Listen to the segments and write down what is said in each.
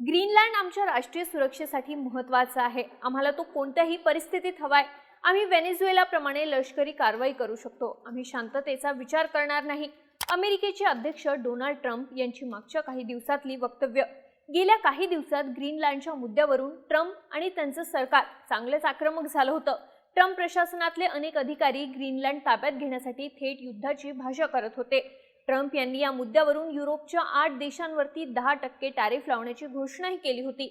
Greenland आमच्या राष्ट्रीय सुरक्षेसाठी महत्त्वाचा आहे. आम्हाला तो कोणत्याही परिस्थितीत हवाय. आम्ही व्हेनेझुएलाप्रमाणे लष्करी कारवाई करू शकतो. आम्ही शांततेचा विचार करणार नाही. अमेरिकेचे अध्यक्ष डोनाल्ड ट्रम्प यांची मागच्या काही दिवसातली वक्तव्य. गेल्या काही दिवसात ग्रीनलँडच्या मुद्द्यावरून ट्रम्प आणि त्यांचं सरकार चांगलेच आक्रमक झालं होतं. ट्रम्प प्रशासनातले अनेक अधिकारी ग्रीनलँड ताब्यात घेण्यासाठी थेट युद्धाची भाषा करत होते. ट्रम्प यांनी या मुद्द्यावरून युरोपच्या आठ देशांवरती दहा टक्के टॅरिफ लावण्याची घोषणाही केली होती.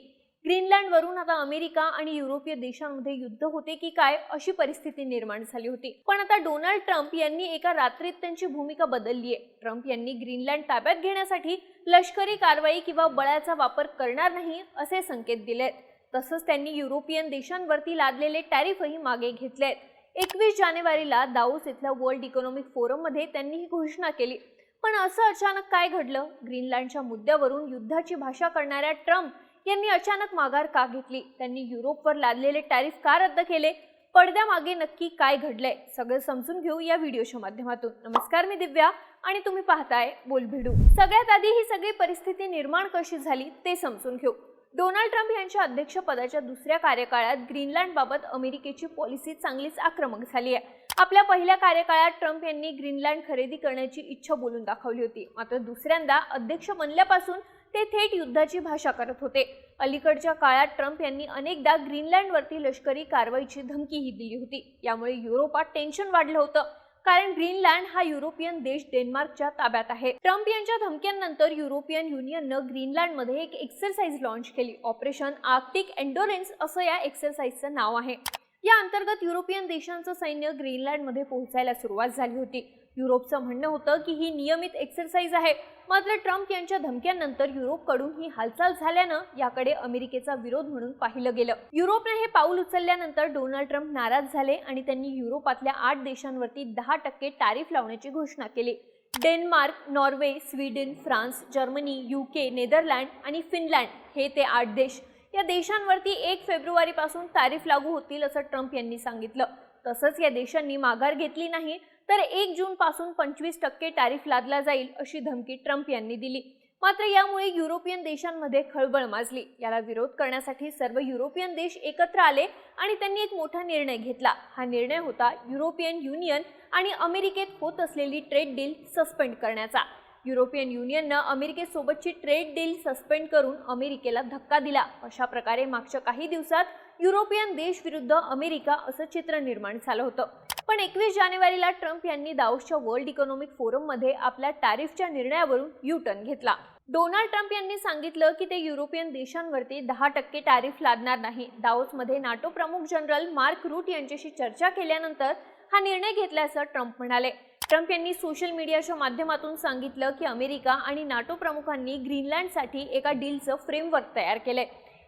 ग्रीनलँडवरून आता अमेरिका आणि युरोपीय देशांमध्ये युद्ध होते की काय अशी परिस्थिती निर्माण झाली होती. पण आता डोनाल्ड ट्रम्प यांनी एका रात्रीत त्यांची भूमिका बदलली आहे. ट्रम्प यांनी ग्रीनलँड ताब्यात घेण्यासाठी लष्करी कारवाई किंवा बळाचा वापर करणार नाही असे संकेत दिलेत. तसंच त्यांनी युरोपियन देशांवरती लादलेले टॅरिफही मागे घेतलेत. एकवीस जानेवारीला दाऊस इथल्या वर्ल्ड इकॉनॉमिक फोरममध्ये त्यांनी ही घोषणा केली. पण असं अचानक काय घडलं? ग्रीनलँडच्या मुद्द्यावरून युद्धाची भाषा करणाऱ्या ट्रम्प यांनी अचानक माघार का घेतली? त्यांनी युरोपवर लादलेले टॅरिफ का रद्द केले? पडद्यामागे नक्की काय घडलंय? सगळं समजून घेऊ या व्हिडिओच्या माध्यमातून. नमस्कार मी दिव्या आणि तुम्ही पाहताय बोलभिडू. सगळ्यात आधी ही सगळी परिस्थिती निर्माण कशी झाली ते समजून घेऊ. डोनाल्ड ट्रम्प यांच्या अध्यक्षपदाच्या दुसऱ्या कार्यकाळात ग्रीनलँडबाबत अमेरिकेची पॉलिसी चांगलीच आक्रमक झाली आहे. आपल्या पहिल्या कार्यकाळात ट्रम्प यांनी ग्रीनलँड खरेदी करण्याची इच्छा बोलून दाखवली होती. मात्र दुसऱ्यांदा अध्यक्ष बनल्यापासून ते थेट युद्धाची भाषा करत होते. अलीकडच्या काळात ट्रम्प यांनी अनेकदा ग्रीनलँडवरती लष्करी कारवाईची धमकीही दिली होती. यामुळे युरोपात टेन्शन वाढलं होतं. कारण ग्रीनलँड हा युरोपियन देश डेन्मार्कच्या ताब्यात आहे. ट्रम्प यांच्या धमक्यांनंतर युरोपियन युनियननं ग्रीनलँडमध्ये एक एक्सरसाइज लॉन्च केली. ऑपरेशन आर्क्टिक एन्डोरेन्स असं या एक्सरसाइजचं नाव आहे. या अंतर्गत युरोपियन देशांचं सैन्य ग्रीनलँडमध्ये पोहोचायला सुरुवात झाली होती. युरोपचं म्हणणं होतं की ही नियमित एक्सरसाइज आहे. मात्र ट्रम्प यांच्या धमक्यांनंतर युरोपकडून ही हालचाल झाल्यानं याकडे अमेरिकेचा विरोध म्हणून पाहिलं गेलं. युरोपने हे पाऊल उचलल्यानंतर डोनाल्ड ट्रम्प नाराज झाले आणि त्यांनी युरोपातल्या आठ देशांवरती दहा टक्के टॅरिफ लावण्याची घोषणा केली. Denmark Norway Sweden France Germany UK Netherland आणि फिनलँड हे ते आठ देश या देशांवरती एक फेब्रुवारीपासून तारीफ लागू होतील असं ट्रम्प यांनी सांगितलं. तसंच या देशांनी माघार घेतली नाही तर एक जूनपासून पंचवीस टक्के टॅरिफ लादला जाईल अशी धमकी ट्रम्प यांनी दिली. मात्र यामुळे युरोपियन देशांमध्ये खळबळ माजली. याला विरोध करण्यासाठी सर्व युरोपियन देश एकत्र आले आणि त्यांनी एक मोठा निर्णय घेतला. हा निर्णय होता युरोपियन युनियन आणि अमेरिकेत होत असलेली ट्रेड डील सस्पेंड करण्याचा. युरोपियन युनियननं अमेरिकेसोबतची ट्रेड डील सस्पेंड करून अमेरिकेला धक्का दिला. अशा प्रकारे मागच्या काही दिवसात युरोपियन देश विरुद्ध अमेरिका असं चित्र निर्माण झालं होतं. पण एकवीस जानेवारीला ट्रम्प यांनी दाऊसच्या वर्ल्ड इकॉनॉमिक फोरममध्ये आपल्या टॅरिफच्या निर्णयावरून यू टर्न घेतला. डोनाल्ड ट्रम्प यांनी सांगितलं की ते युरोपियन देशांवरती दहा टक्के टॅरिफ लादणार नाही. दाऊसमध्ये नाटो प्रमुख जनरल मार्क रूट यांच्याशी चर्चा केल्यानंतर हा निर्णय घेतल्याचं ट्रम्प म्हणाले. ट्रम्प यांनी सोशल मीडियाच्या माध्यमातून सांगितलं की अमेरिका आणि नाटो प्रमुखांनी ग्रीनलँडसाठी एका डीलचं फ्रेमवर्क तयार केलंय.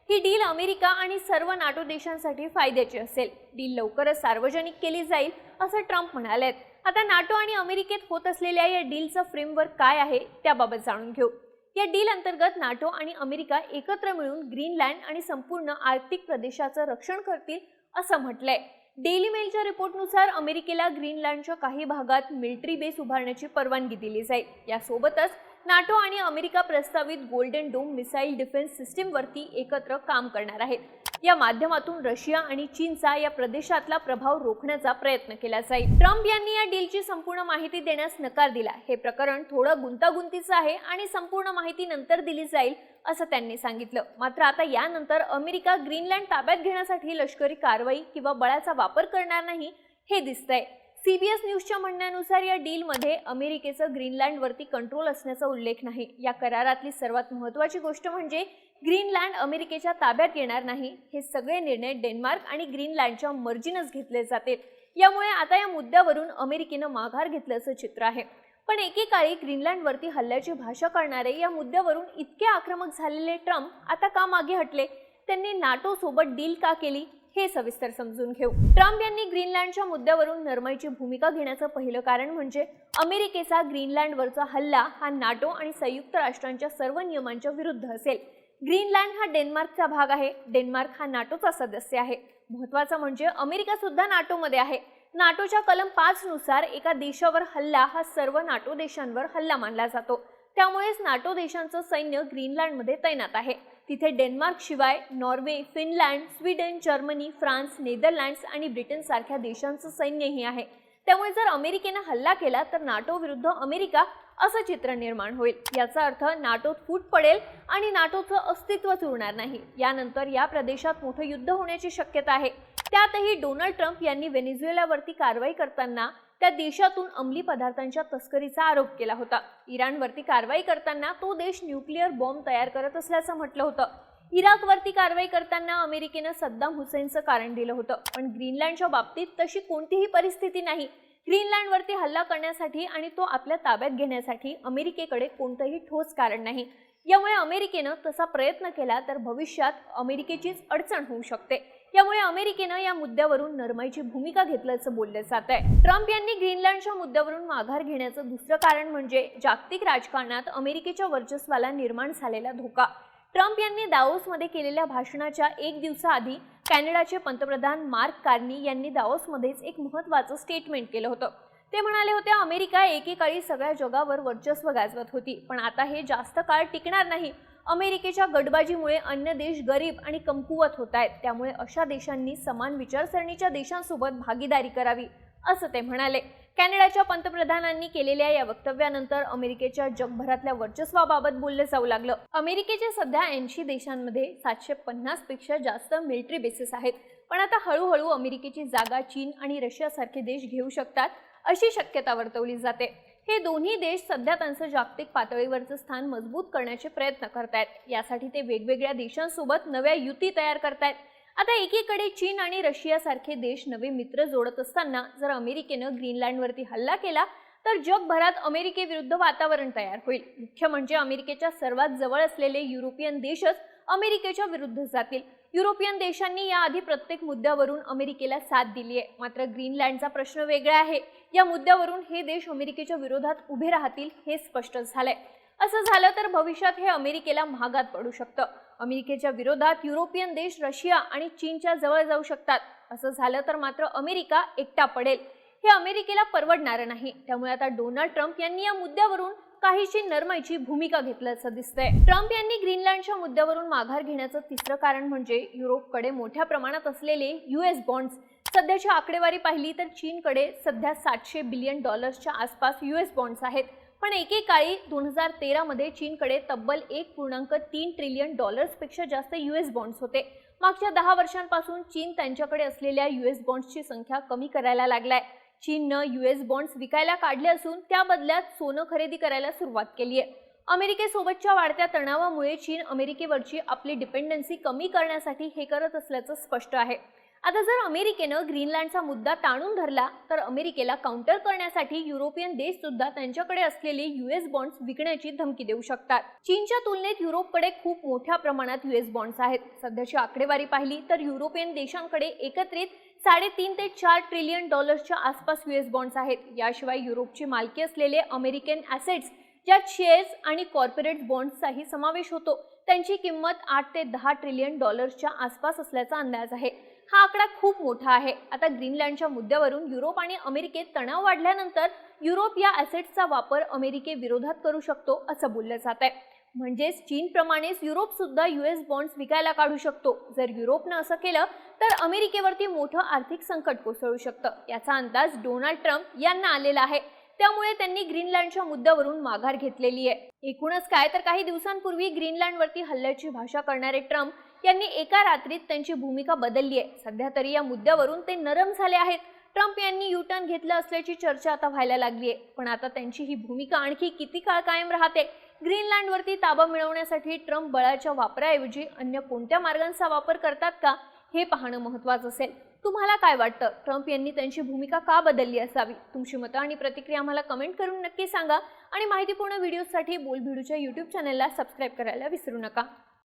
ही डील अमेरिका आणि सर्व नाटो देशांसाठी फायद्याची असेल. डील लवकरच सार्वजनिक केली जाईल असं ट्रम्प म्हणाले आता नाटो आणि अमेरिकेत होत असलेल्या या डीलचं फ्रेमवर्क काय आहे त्याबाबत जाणून घेऊ. या डील अंतर्गत नाटो आणि अमेरिका एकत्र मिळून ग्रीनलँड आणि संपूर्ण आर्थिक प्रदेशाचं रक्षण करतील असं म्हटलंय. डेली मेलच्या रिपोर्टनुसार अमेरिकेला ग्रीनलँडच्या काही भागात मिलिटरी बेस उभारण्याची परवानगी दिली जाईल. यासोबतच नाटो आणि अमेरिका प्रस्तावित गोल्डन डोम मिसाईल डिफेन्स सिस्टीमवरती एकत्र काम करणार आहेत. या माध्यमातून रशिया आणि चीनचा या प्रदेशातला प्रभाव रोखण्याचा प्रयत्न केला जाईल. ट्रम्प यांनी या डीलची संपूर्ण माहिती देण्यास नकार दिला. हे प्रकरण थोडं गुंतागुंतीचं आहे आणि संपूर्ण माहिती नंतर दिली जाईल असं त्यांनी सांगितलं. मात्र आता यानंतर अमेरिका ग्रीनलँड ताब्यात घेण्यासाठी लष्करी कारवाई किंवा बळाचा वापर करणार नाही हे दिसतंय. सीबीएस न्यूजच्या म्हणण्यानुसार या डीलमध्ये अमेरिकेचं ग्रीनलँडवरती कंट्रोल असण्याचा उल्लेख नाही. या करारातली सर्वात महत्त्वाची गोष्ट म्हणजे ग्रीनलँड अमेरिकेच्या ताब्यात येणार नाही. हे सगळे निर्णय डेन्मार्क आणि ग्रीनलँडच्या मर्जीनच घेतले जातील यामुळे आता या मुद्द्यावरून अमेरिकेनं माघार घेतल्याचं चित्र आहे. पण एकेकाळी ग्रीनलँडवरती हल्ल्याची भाषा करणारे या मुद्द्यावरून इतके आक्रमक झालेले ट्रम्प आता का मागे हटले? त्यांनी नाटोसोबत डील का केली? हे सविस्तर समजून घेऊ. ट्रम्प यांनी ग्रीनलँडच्या मुद्द्यावरून नरमाईची भूमिका घेण्याचं पहिलं कारण म्हणजे अमेरिकेचा ग्रीनलँडवरचा हल्ला हा नाटो आणि संयुक्त राष्ट्रांच्या सर्व नियमांच्या विरुद्ध असेल. ग्रीनलँड हा डेन्मार्कचा भाग आहे. डेन्मार्क हा नाटोचा सदस्य आहे. महत्वाचं म्हणजे अमेरिका सुद्धा नाटोमध्ये आहे. नाटोच्या कलम पाच नुसार एका देशावर हल्ला हा सर्व नाटो देशांवर हल्ला मानला जातो. त्यामुळेच नाटो देशांचं सैन्य ग्रीनलँडमध्ये तैनात आहे. तिथे डेन्मार्क शिवाय Norway Finland Sweden Germany France Netherlands आणि ब्रिटनसारख्या देशांचं सैन्यही आहे. त्यामुळे जर अमेरिकेनं हल्ला केला तर नाटो विरुद्ध अमेरिका असं चित्र निर्माण होईल. याचा अर्थ नाटोत फूट पडेल आणि नाटोचं अस्तित्वच उरणार नाही. यानंतर या प्रदेशात मोठं युद्ध होण्याची शक्यता आहे. त्यातही डोनाल्ड ट्रम्प यांनी व्हेनेझुएलावरती कारवाई करताना त्या देशातून अंमली पदार्थांच्या तस्करीचा आरोप केला होता. इराणवरती कारवाई करताना तो देश न्यूक्लिअर बॉम्ब तयार करत असल्याचं म्हटलं होतं. इराकवरती कारवाई करताना अमेरिकेनं सद्दाम हुसेनचं कारण दिलं होतं. पण ग्रीनलँडच्या बाबतीत तशी कोणतीही परिस्थिती नाही. ग्रीनलँडवरती हल्ला करण्यासाठी आणि तो आपल्या ताब्यात घेण्यासाठी अमेरिकेकडे कोणतंही ठोस कारण नाही. यामुळे अमेरिकेनं तसा प्रयत्न केला तर भविष्यात अमेरिकेचीच अडचण होऊ शकते. यामुळे अमेरिकेनं या मुद्द्यावरून नरमाईची भूमिका घेतल्याचं बोललं जात आहे ट्रम्प यांनी ग्रीनलँडच्या मुद्द्यावरून माघार घेण्याचं दुसरं कारण म्हणजे जागतिक राजकारणात अमेरिकेच्या वर्चस्वाला निर्माण झालेला धोका. ट्रम्प यांनी दाओसमध्ये केलेल्या भाषणाच्या एक दिवसाआधी कॅनडाचे पंतप्रधान मार्क कार्नी यांनी दाओसमध्येच एक महत्त्वाचं स्टेटमेंट केलं होतं. ते म्हणाले होते अमेरिका एकेकाळी सगळ्या जगावर वर्चस्व गाजवत होती पण आता हे जास्त काळ टिकणार नाही. अमेरिकेच्या गटबाजीमुळे अन्य देश गरीब आणि कमकुवत होत आहेत. त्यामुळे अशा देशांनी समान विचारसरणीच्या देशांसोबत भागीदारी करावी असं ते म्हणाले. कॅनडाच्या पंतप्रधानांनी केलेल्या या वक्तव्यानंतर अमेरिकेच्या जगभरातल्या वर्चस्वाबाबत बोललं जाऊ लागलं. अमेरिकेच्या सध्या ऐंशी देशांमध्ये सातशे पन्नासपेक्षा जास्त मिलिटरी बेसिस आहेत. पण आता हळूहळू अमेरिकेची जागा चीन आणि रशियासारखे देश घेऊ शकतात अशी शक्यता वर्तवली जाते. हे दोन्ही देश सध्या त्यांचं जागतिक पातळीवरचं स्थान मजबूत करण्याचे प्रयत्न करतायत. यासाठी ते वेगवेगळ्या देशांसोबत नव्या युती तयार करतायत. आता एकीकडे चीन आणि रशियासारखे देश नवे मित्र जोडत असताना जर अमेरिकेनं ग्रीनलँडवरती हल्ला केला तर जगभरात अमेरिकेविरुद्ध वातावरण तयार होईल. मुख्य म्हणजे अमेरिकेच्या सर्वात जवळ असलेले युरोपियन देशच अमेरिकेच्या विरुद्ध जातील. युरोपियन देशांनी याआधी प्रत्येक मुद्द्यावरून अमेरिकेला साथ दिली आहे मात्र ग्रीनलँडचा प्रश्न वेगळा आहे. या मुद्द्यावरून हे देश अमेरिकेच्या विरोधात उभे राहतील हे स्पष्ट झालंय. असं झालं तर भविष्यात हे अमेरिकेला महागात पडू शकतं. अमेरिकेच्या विरोधात युरोपियन देश रशिया आणि चीनच्या जवळ जाऊ शकतात. असं झालं तर मात्र अमेरिका एकटा पडेल. हे अमेरिकेला परवडणारं नाही. त्यामुळे आता डोनाल्ड ट्रम्प यांनी या मुद्द्यावरून काहीशी नरमाईची भूमिका घेतल्याचं दिसतंय. ट्रम्प यांनी ग्रीनलँडच्या मुद्द्यावरून माघार घेण्याचं तिसरं कारण म्हणजे युरोपकडे मोठ्या प्रमाणात असलेले युएस बॉन्ड्स. सध्याची आकडेवारी पाहिली तर चीनकडे सध्या सातशे बिलियन डॉलर्सच्या आसपास युएस बॉन्ड्स आहेत. पण एकेकाळी दोन हजार तेरामध्ये चीनकडे तब्बल एक पूर्णांक तीन ट्रिलियन डॉलर्सपेक्षा जास्त युएस बॉन्ड्स होते. मागच्या दहा वर्षांपासून चीन त्यांच्याकडे असलेल्या युएस बॉन्ड्सची संख्या कमी करायला लागलाय. चीननं युएस बॉन्ड्स विकायला काढले असून त्या बदल्यात सोनं खरेदी करायला सुरुवात केली आहे. अमेरिकेसोबतच्या वाढत्या तणावामुळे चीन अमेरिकेवरची आपली डिपेंडन्सी कमी करण्यासाठी हे करत असल्याचं स्पष्ट आहे. आता जर अमेरिकेनं ग्रीनलँडचा मुद्दा ताणून धरला तर अमेरिकेला काउंटर करण्यासाठी युरोपियन देश सुद्धा त्यांच्याकडे असलेले युएस बॉन्ड्स विकण्याची धमकी देऊ शकतात. चीनच्या तुलनेत युरोपकडे खूप मोठ्या प्रमाणात युएस बॉन्ड्स आहेत. सध्याची आकडेवारी पाहिली तर युरोपियन देशांकडे एकत्रित साडेतीन ते चार ट्रिलियन डॉलर्सच्या आसपास युएस बॉन्ड्स आहेत. याशिवाय युरोपची मालकी असलेले अमेरिकन ॲसेट्स ज्यात शेअर्स आणि कॉर्पोरेट बॉन्ड्सचाही समावेश होतो त्यांची किंमत आठ ते दहा ट्रिलियन डॉलर्सच्या आसपास असल्याचा अंदाज आहे. हा आकडा खूप मोठा आहे. आता ग्रीनलँडच्या मुद्द्यावरून युरोप आणि अमेरिकेत तणाव वाढल्यानंतर युरोप या ॲसेट्सचा वापर अमेरिकेविरोधात करू शकतो असं बोललं जात आहे म्हणजेच चीनप्रमाणेच युरोप सुद्धा युएस बॉन्ड्स विकायला काढू शकतो. जर युरोपनं असं केलं तर अमेरिकेवरती मोठं आर्थिक संकट कोसळू शकतं. याचा अंदाज डोनाल्ड ट्रम्प यांना आलेला आहे. त्यामुळे त्यांनी ग्रीनलँडच्या मुद्द्यावरून माघार घेतलेली आहे. एकूणच काय तर काही दिवसांपूर्वी ग्रीनलँडवरती हल्ल्याची भाषा करणारे ट्रम्प यांनी एका रात्रीत त्यांची भूमिका बदलली आहे. सध्या तरी या मुद्द्यावरून ते नरम झाले आहेत. ट्रम्प यांनी युटर्न घेतलं असल्याची चर्चा आता व्हायला लागली आहे. पण आता त्यांची ही भूमिका आणखी किती काळ कायम राहते? ग्रीनलँडवरती ताबा मिळवण्यासाठी ट्रम्प बळाच्या वापराऐवजी अन्य कोणत्या मार्गांचा वापर करतात का हे पाहणं महत्त्वाचं असेल. तुम्हाला काय वाटतं? ट्रम्प यांनी त्यांची भूमिका का बदलली असावी? तुमची मतं आणि प्रतिक्रिया आम्हाला कमेंट करून नक्की सांगा. आणि माहितीपूर्ण व्हिडिओसाठी बोलभिडूच्या यूट्यूब चॅनलला सबस्क्राईब करायला विसरू नका.